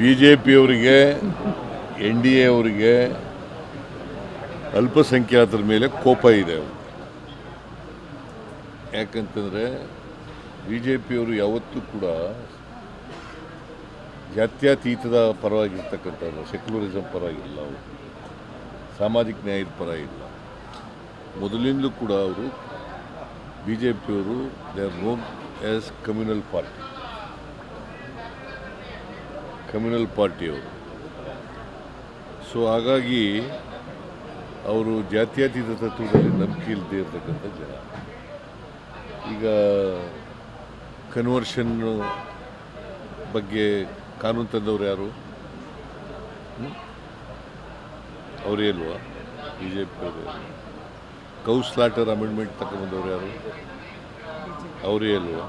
B J ಪಿಯವರಿಗೆ N D A ಅವರಿಗೆ ಅಲ್ಪಸಂಖ್ಯಾತರ ಮೇಲೆ ಕೋಪ ಇದೆ. ಯಾಕಂತಂದರೆ ಬಿ ಜೆ ಪಿಯವರು ಯಾವತ್ತೂ ಕೂಡ ಜಾತ್ಯತೀತದ ಪರವಾಗಿರ್ತಕ್ಕಂಥದ್ದು ಸೆಕ್ಯುಲರಿಸಮ್ ಪರವಾಗಿಲ್ಲ ಅವರು. ಸಾಮಾಜಿಕ ನ್ಯಾಯದ ಪರ ಇಲ್ಲ. ಮೊದಲಿಂದಲೂ ಕೂಡ ಅವರು ಬಿ ಜೆ ಪಿಯವರು they are known as communal party. Communal ಪಾರ್ಟಿಯವರು so ಹಾಗಾಗಿ ಅವರು ಜಾತ್ಯತೀತ ತತ್ವದಲ್ಲಿ ನಂಬಿಕೆ ಇಲ್ಲದೆ ಇರತಕ್ಕಂಥ ಜನ. ಈಗ ಕನ್ವರ್ಷನ್ ಬಗ್ಗೆ ಕಾನೂನು ತಂದವರು ಯಾರು? ಅವರೇ ಅಲ್ವಾ? B J P cow cow slaughter amendment ತಗೊಂಬಂದವ್ರು ಯಾರು? ಅವರೇ ಅಲ್ವಾ?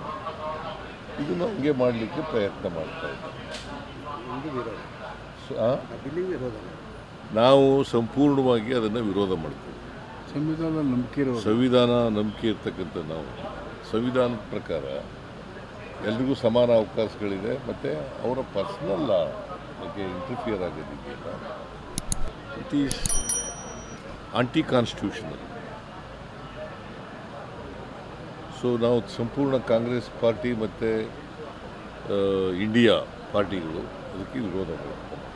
ಇದನ್ನು ಹಂಗೆ ಮಾಡಲಿಕ್ಕೆ ಪ್ರಯತ್ನ ಮಾಡ್ತಾ ಇದ್ದಾರೆ? ನಾವು ಸಂಪೂರ್ಣವಾಗಿ ಅದನ್ನು ವಿರೋಧ ಮಾಡ್ತೀವಿ. ಸಂವಿಧಾನ ನಂಬಿಕೆ ಇರೋ ಸಂವಿಧಾನ ನಂಬಿಕೆ ಇರ್ತಕ್ಕಂಥ ನಾವು. ಸಂವಿಧಾನದ ಪ್ರಕಾರ ಎಲ್ರಿಗೂ ಸಮಾನ ಅವಕಾಶಗಳಿದೆ ಮತ್ತು ಅವರ ಪರ್ಸ್ನಲ್ ಬಗ್ಗೆ ಇಂಟರ್ಫಿಯರ್ ಆಗೋದಕ್ಕೆ it is anti constitutional so ನಾವು ಸಂಪೂರ್ಣ ಕಾಂಗ್ರೆಸ್ ಪಾರ್ಟಿ ಮತ್ತು ಇಂಡಿಯಾ ಪಾರ್ಟಿಗಳು Aquilo,